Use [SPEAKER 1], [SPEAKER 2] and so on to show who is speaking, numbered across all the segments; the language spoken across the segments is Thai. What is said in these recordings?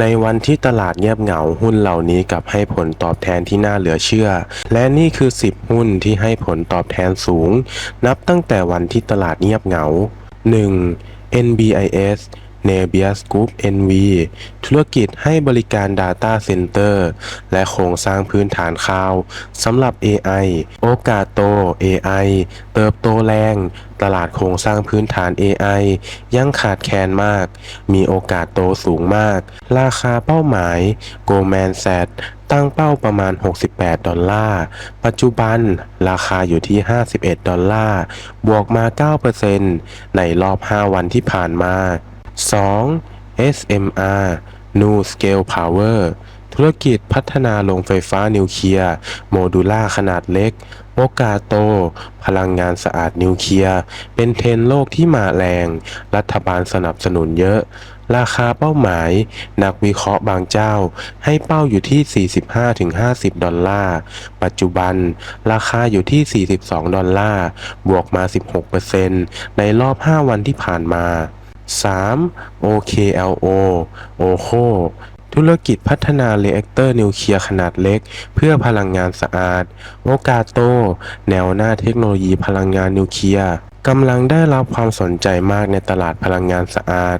[SPEAKER 1] ในวันที่ตลาดเงียบเหงาหุ้นเหล่านี้กลับให้ผลตอบแทนที่น่าเหลือเชื่อ และนี่คือ 10 หุ้นที่ให้ผลตอบแทนสูง นับตั้งแต่วันที่ตลาดเงียบเหงา 1. NBIS Nebius Group NV ธุรกิจให้บริการ Data Center และโครงสร้างพื้นฐานข่าวสำหรับ AI โอกาสโต AI เติบโตแรง ตลาดโครงสร้างพื้นฐาน AI ยังขาดแคลนมาก มีโอกาสโตสูงมาก ราคาเป้าหมาย Goldman Sachs ตั้งเป้าประมาณ 68 ดอลลาร์ ปัจจุบันราคาอยู่ที่ 51 ดอลลาร์ บวกมา 9%ในรอบ 5 วันที่ผ่านมา 2. SMR New Scale Power ธุรกิจพัฒนาโรงไฟฟ้านิวเคลียร์โมดูล่าขนาดเล็ก โอกาสโต พลังงานสะอาดนิวเคลียร์ เป็นเทรนโลกที่มาแรง รัฐบาลสนับสนุนเยอะ ราคาเป้าหมาย นักวิเคราะห์บางเจ้า ให้เป้าอยู่ที่ 45-50 ดอลลาร์ ปัจจุบัน ราคาอยู่ที่ 42 ดอลลาร์ บวกมา 16%ในรอบ 5 วันที่ผ่านมา 3. OKLO OCO ธุรกิจพัฒนาเรแอคเตอร์นิวเคลียร์ขนาดเล็ก เพื่อพลังงานสะอาด โอกาสโต แนวหน้าเทคโนโลยีพลังงานนิวเคลียร์กำลังได้รับความสนใจมากในตลาดพลังงานสะอาด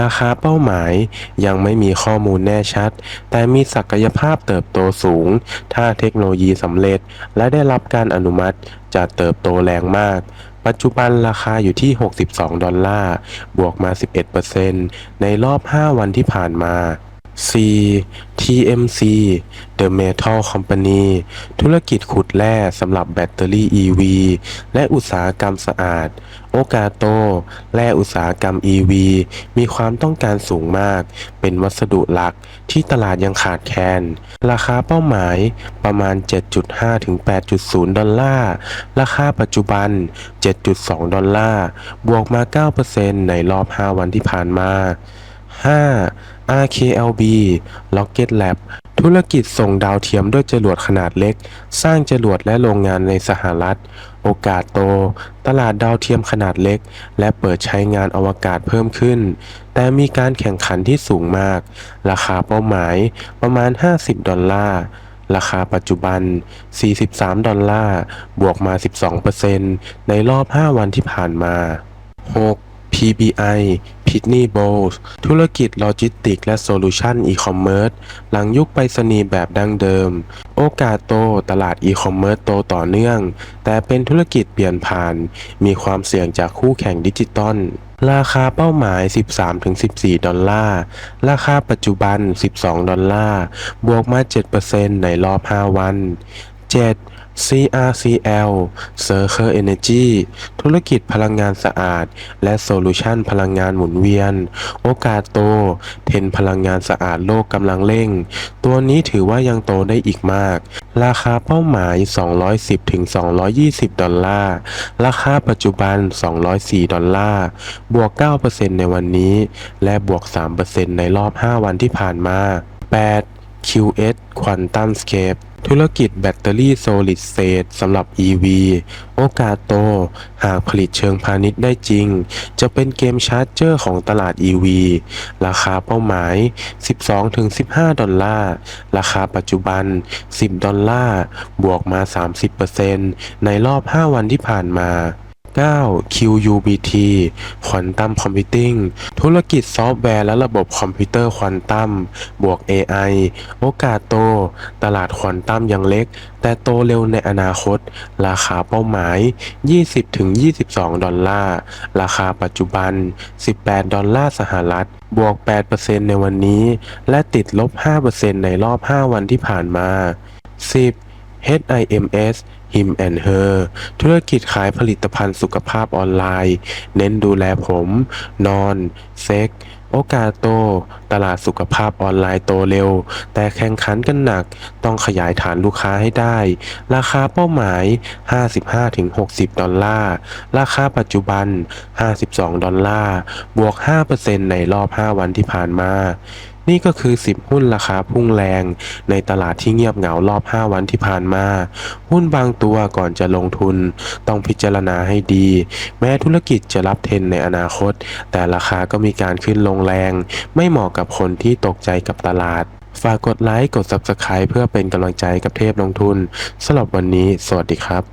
[SPEAKER 1] ราคาเป้าหมายยังไม่มีข้อมูลแน่ชัด แต่มีศักยภาพเติบโตสูง ถ้าเทคโนโลยีสำเร็จและได้รับการอนุมัติจะเติบโตแรงมาก ปัจจุบันราคาอยู่ที่ 62 ดอลลาร์ บวกมา 11%ในรอบ 5 วันที่ผ่านมา 4. TMC The Metal Company ธุรกิจขุดแร่สำหรับแบตเตอรี่ EV และอุตสาหกรรมสะอาด โอกาโต แร่อุตสาหกรรม EV มีความต้องการสูงมาก เป็นวัสดุหลักที่ตลาดยังขาดแคลน ราคาเป้าหมายประมาณ 7.5 ถึง 8.0 ดอลลาร์ ราคาปัจจุบัน 7.2 ดอลลาร์ บวกมา 9%ในรอบ 5 วันที่ผ่านมา 5. RKLB Rocket Lab ธุรกิจส่งดาวเทียมด้วยจรวดขนาดเล็ก สร้างจรวดและโรงงานในสหรัฐ โอกาสโต ตลาดดาวเทียมขนาดเล็ก และเปิดใช้งานอวกาศเพิ่มขึ้น แต่มีการแข่งขันที่สูงมาก ราคาเป้าหมายประมาณ 50 ดอลลาร์ราคาปัจจุบัน 43 ดอลลาร์ บวกมา 12%ในรอบ 5 วันที่ผ่านมา 6. PBI Pitney Bowes ธุรกิจโลจิสติกและโซลูชันอีคอมเมิร์ซหลังยุคไปรษณีย์แบบดั้งเดิม โอกาสโตตลาดอีคอมเมิร์ซโตต่อเนื่อง แต่เป็นธุรกิจเปลี่ยนผ่าน มีความเสี่ยงจากคู่แข่งดิจิตอลราคาเป้าหมาย 13-14 ดอลลาร์ ราคาปัจจุบัน 12 ดอลลาร์ บวกมา 7%ในรอบ 5 วัน 7. CRCL Circle Energy ธุรกิจพลังงานสะอาด และโซลูชันพลังงานหมุนเวียน โอกาสโต เทนพลังงานสะอาดโลกกำลังเร่ง ตัวนี้ถือว่ายังโตได้อีกมาก ราคาเป้าหมาย 210-220 ดอลลาร์ ราคาปัจจุบัน 204 ดอลลาร์ บวก 9%ในวันนี้ และบวก 3%ในรอบ 5 วันที่ผ่านมา 8. QS Quantum Scape ธุรกิจแบตเตอรี่โซลิดเซตสำหรับ EV โอกาสโต หากผลิตเชิงพาณิชย์ได้จริง จะเป็นเกมชาร์จเจอร์ของตลาด EV ราคาเป้าหมาย 12-15 ดอลลาร์ ราคาปัจจุบัน 10 ดอลลาร์ บวกมา 30%ในรอบ 5 วันที่ผ่านมา 9. QUBT Quantum Computing ธุรกิจซอฟต์แวร์และระบบคอมพิวเตอร์ควอนตัมบวก AI โอกาสโต ตลาดควอนตัมยังเล็ก แต่โตเร็วในอนาคต ราคาเป้าหมาย 20-22 ดอลลาร์ ราคาปัจจุบัน 18 ดอลลาร์สหรัฐ บวก 8%ในวันนี้ และติดลบ 5%ในรอบ 5 วันที่ผ่านมา 10. HIMS Him and Her ธุรกิจขายผลิตภัณฑ์สุขภาพออนไลน์ เน้นดูแลผม นอน เซ็ก โอกาสโต ตลาดสุขภาพออนไลน์โตเร็ว แต่แข่งขันกันหนัก ต้องขยายฐานลูกค้าให้ได้ ราคาเป้าหมาย 55-60 ดอลลาร์ ราคาปัจจุบัน 52 ดอลลาร์ บวก 5%ในรอบ 5 วันที่ผ่านมา นี่ก็คือ 10 หุ้นราคาพุ่งแรง ในตลาดที่เงียบเหงารอบ 5 วันที่ผ่านมา หุ้นบางตัวก่อนจะลงทุน ต้องพิจารณาให้ดี แม้ธุรกิจจะรับเทรนในอนาคต แต่ราคาก็มีการขึ้นลงแรง ไม่เหมาะกับคนที่ตกใจกับตลาด ฝากกดไลค์กด Subscribe เพื่อเป็นกำลังใจกับเทพลงทุนสำหรับวันนี้ สวัสดีครับ